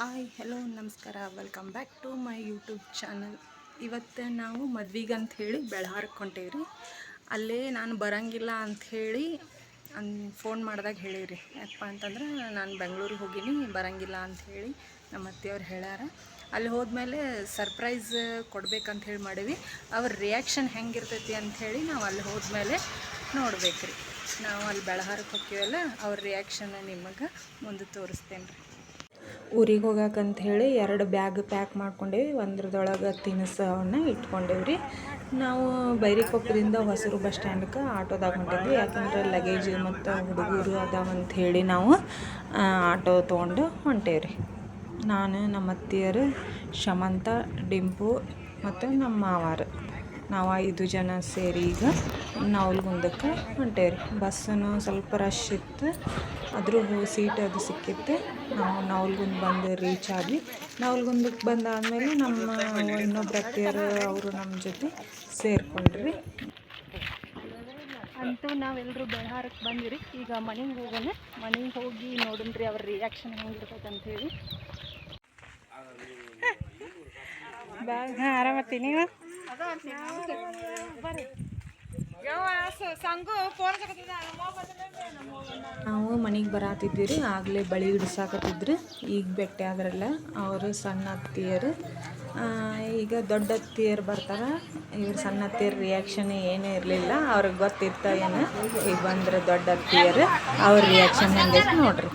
Hi hello ನಮಸ್ಕಾರ. Welcome back to my YouTube channel ಇವತ್ತು ನಾವು ಮದ್ವೆಗೆ ಅಂಥೇಳಿ ಬೆಳಹಾರಕ್ಕೆ ಹೊಂಟೇವ್ರಿ. ಅಲ್ಲೇ ನಾನು ಬರಂಗಿಲ್ಲ ಅಂಥೇಳಿ ಅನ್ ಫೋನ್ ಮಾಡಿದಾಗ ಹೇಳಿವ್ರಿ. ಯಾಕಪ್ಪ ಅಂತಂದ್ರೆ ನಾನು ಬೆಂಗಳೂರಿಗೆ ಹೋಗೀನಿ, ಬರಂಗಿಲ್ಲ ಅಂಥೇಳಿ ನಮ್ಮ ಅತ್ತೆಯವ್ರು ಹೇಳ್ಯಾರ. ಅಲ್ಲಿ ಹೋದ್ಮೇಲೆ ಸರ್ಪ್ರೈಸ್ ಕೊಡ್ಬೇಕಂತ ಹೇಳಿ ಮಾಡೀವಿ. ಅವ್ರ ರಿಯಾಕ್ಷನ್ ಹೆಂಗಿರ್ತೈತಿ ಅಂಥೇಳಿ ನಾವು ಅಲ್ಲಿ ಹೋದ್ಮೇಲೆ ನೋಡ್ಬೇಕು ರೀ ನಾವು ಅಲ್ಲಿ ಬೆಳಹಾರಕ್ಕೆ ಹೋಗ್ತೀವಲ್ಲ ಅವ್ರ ರಿಯಾಕ್ಷನ್ ನಿಮಗೆ ಮುಂದೆ ತೋರಿಸ್ತೇನೆ ರೀ ಊರಿಗೆ ಹೋಗಕ್ಕೆ ಹೇಳಿ ಎರಡು ಬ್ಯಾಗ್ ಪ್ಯಾಕ್ ಮಾಡ್ಕೊಂಡೇವಿ. ಒಂದ್ರದೊಳಗೆ ತಿನಿಸವನ್ನ ಇಟ್ಕೊಂಡೇವ್ರಿ. ನಾವು ಬೈರಿಕೊಪ್ಪದಿಂದ ಹೊಸರು ಬಸ್ ಸ್ಟ್ಯಾಂಡ್ಗೆ ಆಟೋದಾಗ ಹೊಂಟಿದ್ವಿ. ಯಾಕಂದ್ರೆ ಲಗೇಜ್ ಮತ್ತು ಹುಡುಗರು ಅದಾವಂತ ಹೇಳಿ ನಾವು ಆಟೋ ತೊಗೊಂಡು ಹೊಂಟೇವ್ರಿ. ನಾನು ನಮ್ಮ ಅತ್ತಿಯರು ಶಮಂತ, ಡಿಂಪು ಮತ್ತು ನಮ್ಮ ಮಾವಾರು. ನಾವು ಐದು ಜನ ಸೇರಿ ಈಗ ನವಲ್ಗುಂದಕ್ಕೆ ಹೊಂಟೇವ್ರಿ. ಬಸ್ಸನ್ನು ಸ್ವಲ್ಪ ರಶ್ ಇತ್ತು. ಅದ್ರೂ ಸೀಟ್ ಅದು ಸಿಕ್ಕಿತ್ತು. ನಾವು ನವಲ್ಗುಂದ ಬಂದು ರೀಚ್ ಆದ್ವಿ. ನವಲ್ಗುಂದಕ್ಕೆ ಬಂದಾದಮೇಲೆ ನಮ್ಮ ಇನ್ನೊಬ್ರು ಅತ್ತಿಯರು ಅವರು ನಮ್ಮ ಜೊತೆ ಸೇರಿಕೊಂಡ್ರಿ. ಅಂತೂ ನಾವೆಲ್ಲರೂ ಬೆಳಹಾರಕ್ಕೆ ಬಂದಿರಿ ಈಗ ಮನೆಗೆ ಹೋಗೋಣ. ಮನೆಗೆ ಹೋಗಿ ನೋಡೋಣ್ರಿ ಅವ್ರ ರಿಯಾಕ್ಷನ್ ಹೆಂಗಿರ್ತೈತೆ ಅಂತ ಬ್ಯಾಗ್ ಹಾಂ ಆರಾಮತ್ತಿ ನೀವು ಮನೆಗೆ ಬರತ್ತಿದ್ದೀವಿ ರೀ ಆಗಲೇ ಬಳಿ ಹಿಡ್ಸಾಕತ್ತಿದ್ರು ಈಗ ಬೆಟ್ಟೆ ಆದ್ರಲ್ಲ ಅವರು ಸಣ್ಣ ಅತ್ತಿಯರು. ಈಗ ದೊಡ್ಡ ಅತ್ತಿಯರು ಬರ್ತಾರ, ಇವ್ರು ಸಣ್ಣ ಅತ್ತಿಯರ ರಿಯಾಕ್ಷನ್ ಏನೇ ಇರಲಿಲ್ಲ, ಅವ್ರಿಗೆ ಗೊತ್ತಿತ್ತ ಏನು, ಈಗ ಬಂದ್ರೆ ದೊಡ್ಡ ಅತ್ತಿಯರು, ಅವ್ರ ರಿಯಾಕ್ಷನ್ ಹೆಂಗೈತೆ ನೋಡ್ರಿ.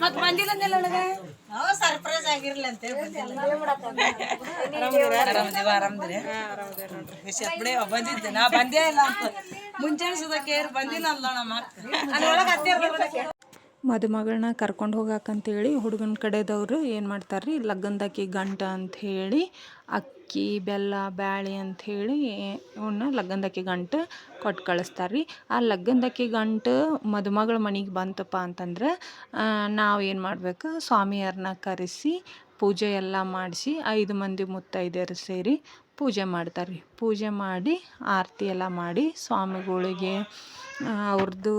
ಮತ್ ಬಂದಿಲ್ಲ ಸರ್ಪ್ರೈಸ್ ಆಗಿರ್ಲಿ ಅಂತ ಆರಾಮದೇವ ಆರಾಮದಿರಿ ಬಿಡಿ ಬಂದಿದ್ದೆ ನಾ ಬಂದೇ ಇಲ್ಲ ಅಂತ ಮುಂಚೆ ಸುದಕ್ಕೆ ಬಂದಿಲ್ಲ. ಅಲ್ಲ ನಮ್ಮ ಅತ್ತೆ ಮದುಮಗಳನ್ನ ಕರ್ಕೊಂಡು ಹೋಗಾಕಂತೇಳಿ ಹುಡುಗನ ಕಡೆದವರು ಏನು ಮಾಡ್ತಾರೆ ರೀ ಲಗ್ನದಾಕಿ ಗಂಟ ಅಂತ ಹೇಳಿ ಅಕ್ಕಿ, ಬೆಲ್ಲ, ಬ್ಯಾಳಿ ಅಂಥೇಳಿ ಅವನ್ನ ಲಗ್ನದಾಕಿ ಗಂಟ ಕೊಟ್ಟು ಕಳಿಸ್ತಾರೆ ರೀ ಆ ಲಗ್ನದಾಕಿ ಗಂಟು ಮದುಮಗಳ ಮನೆಗೆ ಬಂತಪ್ಪ ಅಂತಂದ್ರೆ ನಾವು ಏನು ಮಾಡಬೇಕು? ಸ್ವಾಮಿಯರನ್ನ ಕರೆಸಿ ಪೂಜೆ ಎಲ್ಲ ಮಾಡಿಸಿ ಐದು ಮಂದಿ ಮುತ್ತೈದೆಯರು ಸೇರಿ ಪೂಜೆ ಮಾಡ್ತಾರೆ ರೀ ಪೂಜೆ ಮಾಡಿ, ಆರತಿ ಎಲ್ಲ ಮಾಡಿ ಸ್ವಾಮಿಗಳಿಗೆ ಅವ್ರದ್ದು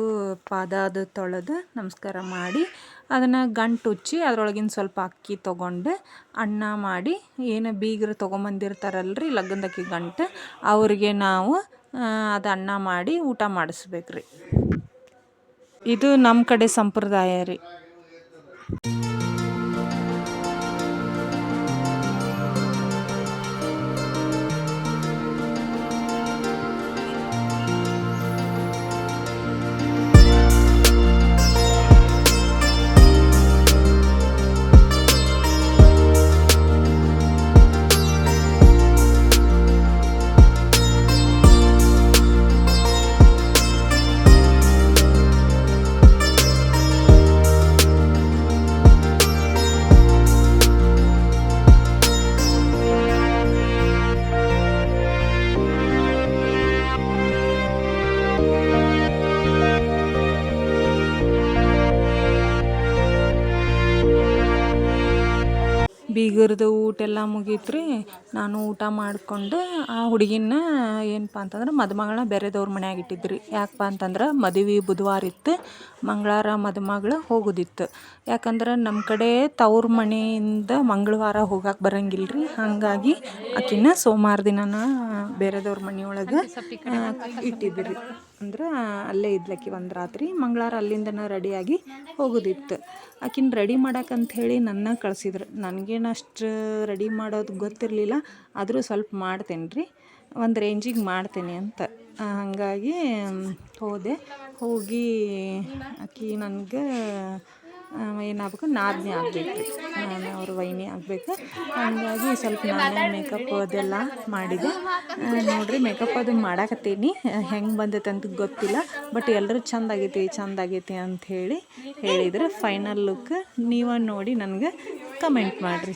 ಪಾದ ಅದು ತೊಳೆದು ನಮಸ್ಕಾರ ಮಾಡಿ, ಅದನ್ನು ಗಂಟು ಉಚ್ಚಿ ಅದರೊಳಗಿನ ಸ್ವಲ್ಪ ಅಕ್ಕಿ ತೊಗೊಂಡು ಅನ್ನ ಮಾಡಿ, ಏನು ಬೀಗರು ತೊಗೊಂಬಂದಿರ್ತಾರಲ್ರಿ ಲಗ್ನದಕ್ಕಿ ಗಂಟು, ಅವ್ರಿಗೆ ನಾವು ಅದು ಅನ್ನ ಮಾಡಿ ಊಟ ಮಾಡಿಸ್ಬೇಕು ರೀ ಇದು ನಮ್ಮ ಕಡೆ ಸಂಪ್ರದಾಯ ರೀ. ಬೀಗರದು ಊಟ ಎಲ್ಲ ಮುಗೀತು ರೀ ನಾನು ಊಟ ಮಾಡಿಕೊಂಡು ಆ ಹುಡುಗಿನ ಏನಪ್ಪ ಅಂತಂದ್ರೆ ಮದುಮಗಳನ್ನ ಬೇರೆದವ್ರ ಮನ್ಯಾಗ ಇಟ್ಟಿದ್ರಿ. ಯಾಕಪ್ಪ ಅಂತಂದ್ರೆ ಮದುವೆ ಬುಧವಾರ ಇತ್ತು, ಮಂಗಳವಾರ ಮದುಮಗಳು ಹೋಗೋದಿತ್ತು. ಯಾಕಂದ್ರೆ ನಮ್ಮ ಕಡೆ ತವ್ರ ಮನೆಯಿಂದ ಮಂಗಳವಾರ ಹೋಗಕ್ಕೆ ಬರಂಗಿಲ್ಲ ರೀ ಹಾಗಾಗಿ ಆಕಿನ ಸೋಮವಾರ ದಿನನ ಬೇರೆದವ್ರ ಮನೆಯೊಳಗೆ ಇಟ್ಟಿದ್ರಿ. ಅಂದ್ರೆ ಅಲ್ಲೇ ಇದ್ಲಕ್ಕಿ ಒಂದು ರಾತ್ರಿ ಮಂಗಳಾರ ಅಲ್ಲಿಂದನ ರೆಡಿಯಾಗಿ ಹೋಗೋದಿತ್ತು. ಆಕಿನ ರೆಡಿ ಹೇಳಿ ನನ್ನ ಕಳಿಸಿದ್ರು. ನನಗೇನು ಅಷ್ಟು ರೆಡಿ ಮಾಡೋದು ಗೊತ್ತಿರಲಿಲ್ಲ. ಆದರೂ ಸ್ವಲ್ಪ ಮಾಡ್ತೇನೆ ರೀ ಒಂದು ರೇಂಜಿಗೆ ಮಾಡ್ತೇನೆ ಅಂತ. ಹಾಗಾಗಿ ಹೋದೆ. ಹೋಗಿ ಆಕಿ ನನಗೆ ಏನಾಗಬೇಕು? ನಾದಿನಿ ಆಗಬೇಕು. ನಾನು ಅವ್ರ ವೈನಿ ಆಗಬೇಕು. ಹಂಗಾಗಿ ಸ್ವಲ್ಪ ನಾನೇ ಮೇಕಪ್ ಅದೆಲ್ಲ ಮಾಡಿದೆ. ನೋಡಿರಿ ಮೇಕಪ್ ಅದು ಮಾಡಾಕತ್ತೀನಿ. ಹೆಂಗೆ ಬಂದೈತೆ ಅಂತ ಗೊತ್ತಿಲ್ಲ. ಬಟ್ ಎಲ್ಲರೂ ಚೆಂದ ಆಗೈತಿ ಚೆಂದ ಆಗೈತಿ ಅಂತ ಹೇಳಿ ಹೇಳಿದ್ರೆ. ಫೈನಲ್ ಲುಕ್ ನೀವು ನೋಡಿ ನನಗೆ ಕಮೆಂಟ್ ಮಾಡಿರಿ?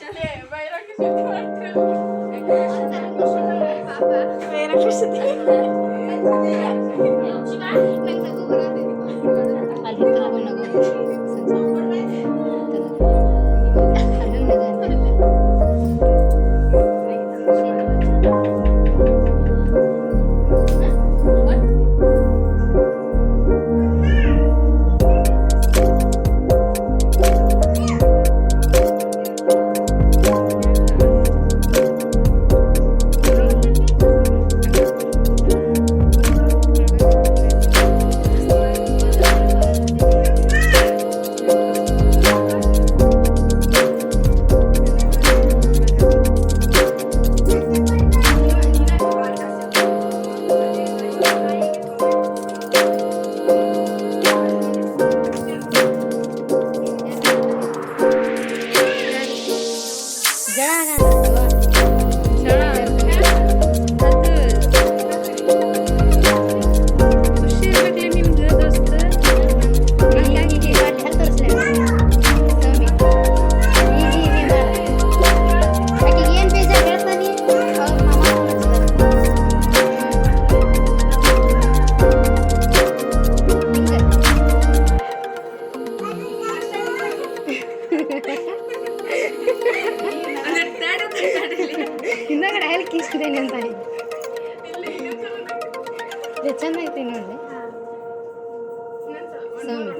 ಚೆನ್ನಾಗೈತೆ ನೋಡಿ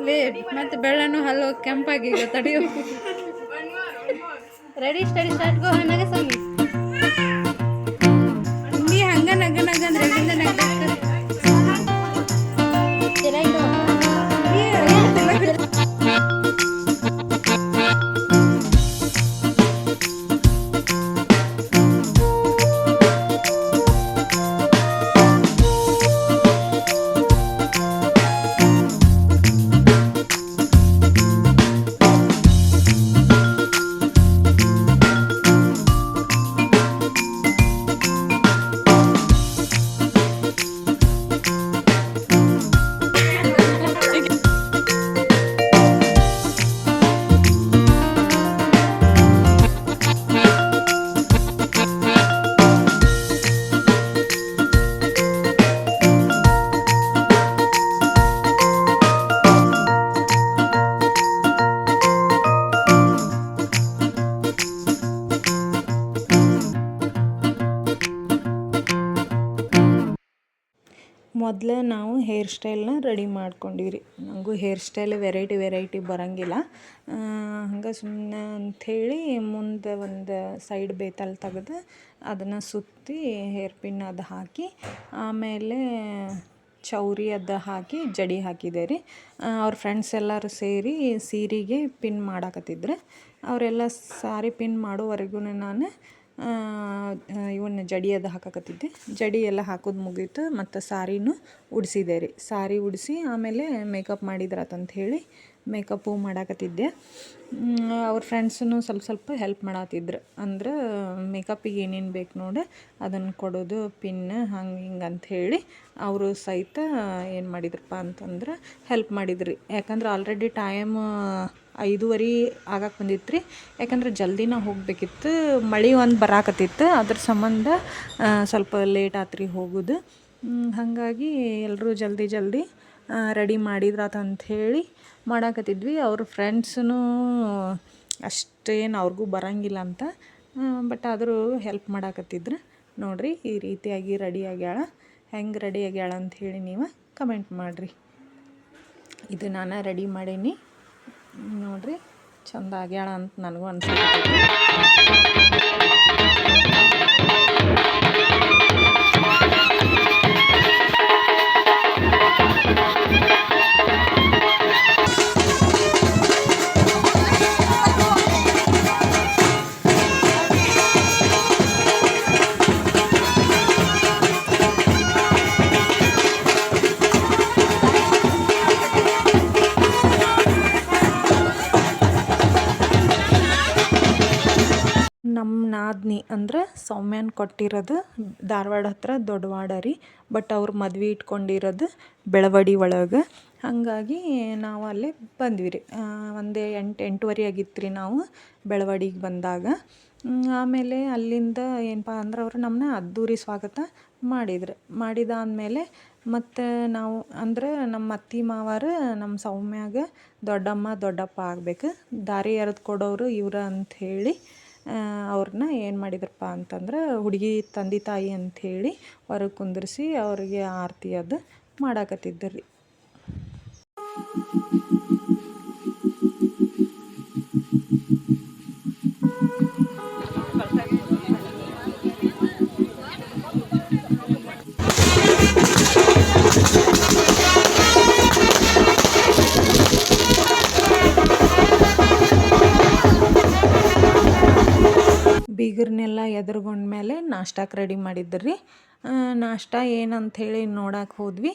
ಲೇಟ್ ಮತ್ತೆ ಬೆಳ್ಳನ್ನು ಹಲ್ಲು ಕೆಂಪಾಗಿ ಈಗ ರೆಡಿ ಸ್ಟಡಿ ಸ್ಟಾರ್ಟ್ ಗೋ ಹಣ್ಣಾಗ ಸ್ವಾಮಿ. ಸ್ಟೈಲ್ನ ರೆಡಿ ಮಾಡ್ಕೊಂಡಿವ್ರಿ. ನನಗೂ ಹೇರ್ ಸ್ಟೈಲ್ ವೆರೈಟಿ ವೆರೈಟಿ ಬರೋಂಗಿಲ್ಲ ಹಂಗೆ ಸುಮ್ಮನೆ ಅಂಥೇಳಿ ಮುಂದೆ ಒಂದು ಸೈಡ್ ಬೇತಲ್ಲಿ ತೆಗೆದು ಅದನ್ನು ಸುತ್ತಿ ಹೇರ್ ಪಿನ್ ಅದು ಹಾಕಿ, ಆಮೇಲೆ ಚೌರಿ ಅದು ಹಾಕಿ ಜಡಿ ಹಾಕಿದೆ ರೀ. ಅವ್ರ ಫ್ರೆಂಡ್ಸ್ ಎಲ್ಲರೂ ಸೇರಿ ಸೀರೆಗೆ ಪಿನ್ ಮಾಡಾಕತ್ತಿದ್ರು. ಅವರೆಲ್ಲ ಸಾರಿ ಪಿನ್ ಮಾಡೋವರೆಗೂ ನಾನು ಇವನ್ನ ಜಡಿ ಅದು ಹಾಕಕತ್ತಿದ್ದೆ. ಜಡಿ ಎಲ್ಲ ಹಾಕೋದು ಮುಗೀತು, ಮತ್ತು ಸಾರಿನೂ ಉಡಿಸಿದೆ ರೀ ಸಾರಿ ಉಡಿಸಿ ಆಮೇಲೆ ಮೇಕಪ್ ಮಾಡಿದ್ರಾತಂತ ಹೇಳಿ ಮೇಕಪ್ಪು ಮಾಡಾಕತ್ತಿದ್ದೆ. ಅವ್ರ ಫ್ರೆಂಡ್ಸೂ ಸ್ವಲ್ಪ ಸ್ವಲ್ಪ ಹೆಲ್ಪ್ ಮಾಡತ್ತಿದ್ರು ಅಂದ್ರೆ ಮೇಕಪ್ಪಿಗೆ ಏನೇನು ಬೇಕು ನೋಡಿ ಅದನ್ನು ಕೊಡೋದು ಪಿನ್ ಹಂಗೆ ಹಿಂಗೆ ಅಂಥೇಳಿ ಅವರು ಸಹಿತ ಏನು ಮಾಡಿದ್ರಪ್ಪ ಅಂತಂದ್ರೆ ಹೆಲ್ಪ್ ಮಾಡಿದ್ರಿ. ಯಾಕಂದ್ರೆ ಆಲ್ರೆಡಿ ಟೈಮ್ ಐದೂವರೆ ಆಗಕ್ಕೆ ಬಂದಿತ್ತು ರೀ ಯಾಕಂದ್ರೆ ಜಲ್ದಿನ ಹೋಗಬೇಕಿತ್ತು, ಮಳೆ ಒಂದು ಬರಾಕತ್ತಿತ್ತು, ಅದ್ರ ಸಂಬಂಧ ಸ್ವಲ್ಪ ಲೇಟ್ ಆತು ರೀ ಹೋಗೋದು ಹಾಗಾಗಿ ಎಲ್ಲರೂ ಜಲ್ದಿ ಜಲ್ದಿ ರೆಡಿ ಮಾಡಿದ್ರಾತ ಅಂಥೇಳಿ ಮಾಡಾಕತ್ತಿದ್ವಿ. ಅವ್ರ ಫ್ರೆಂಡ್ಸೂ ಅಷ್ಟೇನು ಅವ್ರಿಗೂ ಬರಂಗಿಲ್ಲ ಅಂತ ಬಟ್ ಆದರೂ ಹೆಲ್ಪ್ ಮಾಡಾಕತ್ತಿದ್ರು. ನೋಡಿರಿ, ಈ ರೀತಿಯಾಗಿ ರೆಡಿ ಆಗ್ಯಾಳ. ಹೆಂಗೆ ರೆಡಿ ಆಗ್ಯಾಳ ಅಂಥೇಳಿ ನೀವು ಕಮೆಂಟ್ ಮಾಡಿರಿ. ಇದು ನಾನು ರೆಡಿ ಮಾಡೀನಿ. ನೋಡಿರಿ ಚಂದ ಆಗ್ಯಾಳ ಅಂತ ನನಗೂ ಅನ್ಸುತ್ತೆ ನಮ್ಮ ನಾದ್ನಿ ಅಂದ್ರೆ ಸೌಮ್ಯನ ಕೊಟ್ಟಿರೋದು ಧಾರವಾಡ ಹತ್ರ ದೊಡ್ಡವಾಡ ರೀ. ಬಟ್ ಅವ್ರು ಮದ್ವೆ ಇಟ್ಕೊಂಡಿರೋದು ಬೆಳವಡಿ ಒಳಗೆ. ಹಾಗಾಗಿ ನಾವು ಅಲ್ಲಿ ಬಂದ್ವಿ ರೀ. ಒಂದೇ ಎಂಟು, ಎಂಟುವರೆ ಆಗಿತ್ತು ರೀ ನಾವು ಬೆಳವಡಿಗೆ ಬಂದಾಗ. ಆಮೇಲೆ ಅಲ್ಲಿಂದ ಏನಪ್ಪ ಅಂದ್ರೆ ಅವರು ನಮ್ಮನ್ನ ಅದ್ದೂರಿ ಸ್ವಾಗತ ಮಾಡಿದ್ರು. ಮಾಡಿದಾದಮೇಲೆ ಮತ್ತು ನಾವು ಅಂದ್ರೆ ನಮ್ಮ ಅತ್ತಿ ಮಾವಾರು ನಮ್ಮ ಸೌಮ್ಯಾಗ ದೊಡ್ಡಮ್ಮ ದೊಡ್ಡಪ್ಪ ಆಗಬೇಕು. ದಾರಿ ಎರೆದು ಕೊಡೋರು ಇವ್ರು ಅಂಥೇಳಿ ಅವ್ರನ್ನ ಏನು ಮಾಡಿದ್ರಪ್ಪ ಅಂತಂದ್ರೆ ಹುಡುಗಿ ತಂದೆ ತಾಯಿ ಅಂಥೇಳಿ ಹೊರಗೆ ಕುಂದಿರಿಸಿ ಅವ್ರಿಗೆ ಆರತಿ ಅದು ಮಾಡಾಕತ್ತಿದ್ದರು ರೀ ಬೀಗರ್ನೆಲ್ಲ ಎದುರುಗೊಂಡ್ಮೇಲೆ ನಾಷ್ಟಕ್ಕೆ ರೆಡಿ ಮಾಡಿದ್ರು. ನಾಷ್ಟ ಏನಂಥೇಳಿ ನೋಡಕ್ಕೆ ಹೋದ್ವಿ.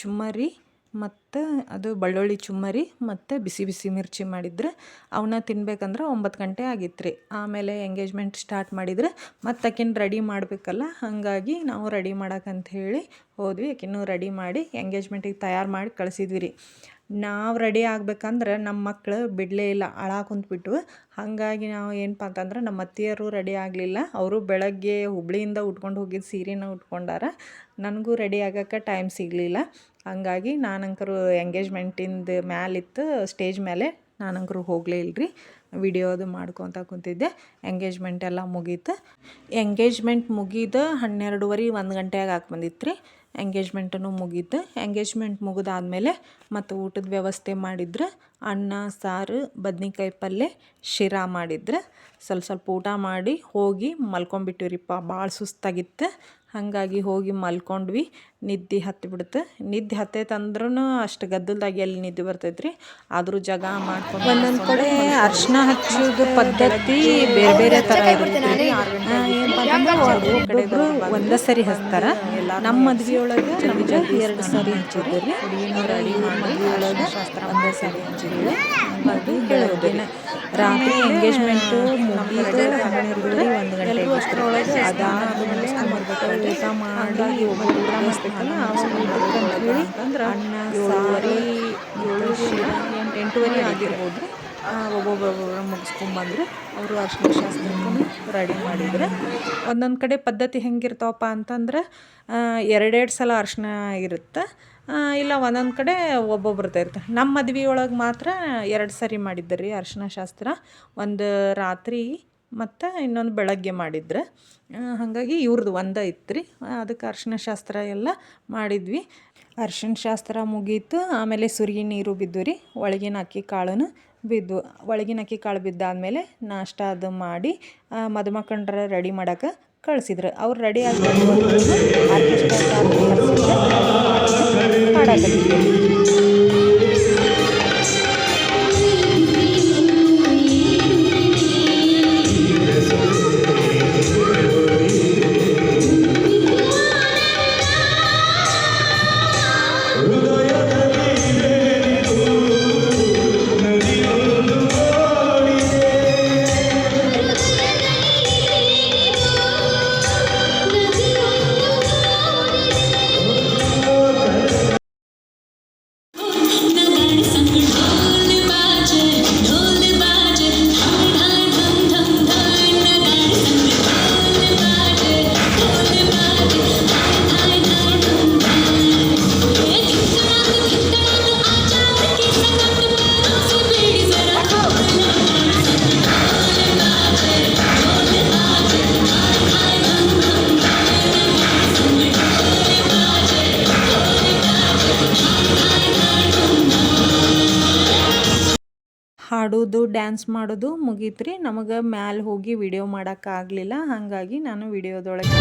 ಚುಮ್ಮರಿ ಮತ್ತು ಅದು ಬೆಳ್ಳುಳ್ಳಿ ಚುಮ್ಮರಿ ಮತ್ತು ಬಿಸಿ ಬಿಸಿ ಮಿರ್ಚಿ ಮಾಡಿದ್ರು. ಅವನ್ನ ತಿನ್ಬೇಕಂದ್ರೆ ಒಂಬತ್ತು ಗಂಟೆ ಆಗಿತ್ತು ರೀ ಆಮೇಲೆ ಎಂಗೇಜ್ಮೆಂಟ್ ಸ್ಟಾರ್ಟ್ ಮಾಡಿದ್ರೆ. ಮತ್ತು ಆಕಿನ ರೆಡಿ ಮಾಡಬೇಕಲ್ಲ, ಹಾಗಾಗಿ ನಾವು ರೆಡಿ ಹೇಳಿ ಹೋದ್ವಿ. ಆಕಿನೂ ರೆಡಿ ಮಾಡಿ ಎಂಗೇಜ್ಮೆಂಟಿಗೆ ತಯಾರು ಮಾಡಿ ಕಳಿಸಿದ್ವಿ ರೀ ನಾವು ರೆಡಿ ಆಗ್ಬೇಕಂದ್ರೆ ನಮ್ಮ ಮಕ್ಕಳು ಬಿಡಲೇ ಇಲ್ಲ ಅಳ ಕುಂತ್ಬಿಟ್ಟು ಹಾಗಾಗಿ ನಾವು ಏನಪ್ಪ ಅಂತಂದ್ರೆ ನಮ್ಮ ಅತ್ತಿಯರು ರೆಡಿ ಆಗಲಿಲ್ಲ. ಅವರು ಬೆಳಗ್ಗೆ ಹುಬ್ಳಿಯಿಂದ ಉಟ್ಕೊಂಡು ಹೋಗಿದ್ದ ಸೀರೆನ ಉಟ್ಕೊಂಡಾರ. ನನಗೂ ರೆಡಿ ಆಗೋಕ್ಕೆ ಟೈಮ್ ಸಿಗಲಿಲ್ಲ. ಹಂಗಾಗಿ ನಾನಂಕರು ಎಂಗೇಜ್ಮೆಂಟಿಂದ ಮ್ಯಾಲಿತ್ತು. ಸ್ಟೇಜ್ ಮೇಲೆ ನಾನಂಕರು ಹೋಗಲೇ ಇಲ್ರಿ. ವಿಡಿಯೋ ಅದು ಮಾಡ್ಕೊತ ಕುಂತಿದ್ದೆ. ಎಂಗೇಜ್ಮೆಂಟ್ ಎಲ್ಲ ಮುಗೀತು. ಎಂಗೇಜ್ಮೆಂಟ್ ಮುಗಿದು ಹನ್ನೆರಡುವರೆ ಒಂದು ಗಂಟೆಯಾಗ ಹಾಕಿ ಬಂದಿತ್ತು ರೀ ಎಂಗೇಜ್ಮೆಂಟನ್ನು ಮುಗೀತು. ಎಂಗೇಜ್ಮೆಂಟ್ ಮುಗಿದಾದ್ಮೇಲೆ ಮತ್ತು ಊಟದ ವ್ಯವಸ್ಥೆ ಮಾಡಿದ್ರೆ ಅನ್ನ ಸಾರು ಬದ್ನಿಕಾಯಿ ಪಲ್ಯ ಶಿರಾ ಮಾಡಿದ್ರೆ ಸ್ವಲ್ಪ ಸ್ವಲ್ಪ ಊಟ ಮಾಡಿ ಹೋಗಿ ಮಲ್ಕೊಂಬಿಟ್ಟಿವ್ರಿಪ್ಪ ಭಾಳ ಸುಸ್ತಾಗಿತ್ತು. ಹಾಗಾಗಿ ಹೋಗಿ ಮಲ್ಕೊಂಡ್ವಿ. ನಿದ್ದೆ ಹತ್ತಿಬಿಡ್ತು ನಿದ್ದೆ ಹತ್ತೈತಂದ್ರೂ ಅಷ್ಟು ಗದ್ದಲ್ದಾಗ ಎಲ್ಲಿ ನಿದ್ದೆ ಬರ್ತೈತ್ರಿ? ಆದರೂ ಜಗ ಮಾಡ್ಕೊಂಡು ಒಂದೊಂದು ಕಡೆ ಅರ್ಶಿನ ಹಚ್ಚೋದು ಪದ್ಧತಿ ಬೇರೆ ಬೇರೆ ಥರ ಇರುತ್ತೆ. ಒಂದೇ ಸರಿ ಹಚ್ತಾರ. ನಮ್ಮ ಮದ್ವೆ ಒಳಗೆ ನಮ್ಗೆ ಎರಡು ಸಾರಿ ಹಚ್ಚಿದ್ದೀರಿ ಅಡಿ ಒಳಗೆ ಒಂದೇ ಸಾರಿ ಹಚ್ಚಿದ್ದೀವಿ ಅದು ಹೇಳೋದೇನೆ ರಾತ್ರಿ ಎಂಗೇಜ್ಮೆಂಟ್ ಮುಗಿದು ಹನ್ನೆರಡುವರೆ ಒಂದು ಗಂಟೆ ಅಷ್ಟರೊಳಗೆ ಅದಾದ್ಮೇಲೆ ಊಟ ಮಾಡಿ ಒಬ್ಬರು ಊಟ ಮಾಡಿಸ್ಬೇಕಲ್ಲ ಹೇಳಿ ಅನ್ನ ಸಾರಿ ಏಳು ಎಂಟು ಎಂಟೂವರೆ ಆಗಿರ್ಬೋದು ಒಬ್ಬೊಬ್ಬೊಬ್ಬರು ಮುಗಿಸ್ಕೊಂಬಂದ್ರು ಅವರು ಅರ್ಶಿನ ಶಾಸ್ತ್ರಕ್ಕೂ ರೆಡಿ ಮಾಡಿದ್ರು. ಒಂದೊಂದು ಕಡೆ ಪದ್ಧತಿ ಹೆಂಗಿರ್ತಾವಪ್ಪ ಅಂತಂದ್ರೆ ಎರಡೆರಡು ಸಲ ಅರ್ಶಿನ ಇರುತ್ತೆ. ಇಲ್ಲ ಒಂದೊಂದು ಕಡೆ ಒಬ್ಬೊಬ್ರದ್ದು ಇರುತ್ತೆ. ನಮ್ಮ ಮದ್ವೆ ಒಳಗೆ ಮಾತ್ರ ಎರಡು ಸರಿ ಮಾಡಿದ್ದರು ರೀ ಅರ್ಶಿನ ಶಾಸ್ತ್ರ. ಒಂದು ರಾತ್ರಿ ಮತ್ತು ಇನ್ನೊಂದು ಬೆಳಗ್ಗೆ ಮಾಡಿದ್ರು. ಹಾಗಾಗಿ ಇವ್ರದ್ದು ಒಂದೇ ಇತ್ತು ರೀ ಅದಕ್ಕೆ ಅರ್ಶಿನ ಶಾಸ್ತ್ರ ಎಲ್ಲ ಮಾಡಿದ್ವಿ. ಅರ್ಶಿನ ಶಾಸ್ತ್ರ ಮುಗೀತು. ಆಮೇಲೆ ಸುರಿಗೆ ನೀರು ಬಿದ್ದು ರೀ ಒಳಗಿನ ಅಕ್ಕಿ ಕಾಳನ್ನು ಬಿದ್ದು ಒಳಗಿನ ಅಕ್ಕಿ ಕಾಳು ಬಿದ್ದಾದಮೇಲೆ ನಾಷ್ಟ ಅದು ಮಾಡಿ ಮದುಮಕ್ಕಂಡ್ರ ರೆಡಿ ಮಾಡೋಕೆ ಕಳಿಸಿದ್ರು. ಅವ್ರು ready Somebody, something rolling by. ಹಾಡೋದು ಡ್ಯಾನ್ಸ್ ಮಾಡೋದು ಮುಗೀತ್ರಿ. ನಮಗೆ ಮ್ಯಾಲೆ ಹೋಗಿ ವಿಡಿಯೋ ಮಾಡೋಕ್ಕಾಗಲಿಲ್ಲ. ಹಾಗಾಗಿ ನಾನು ವಿಡಿಯೋದೊಳಗೆ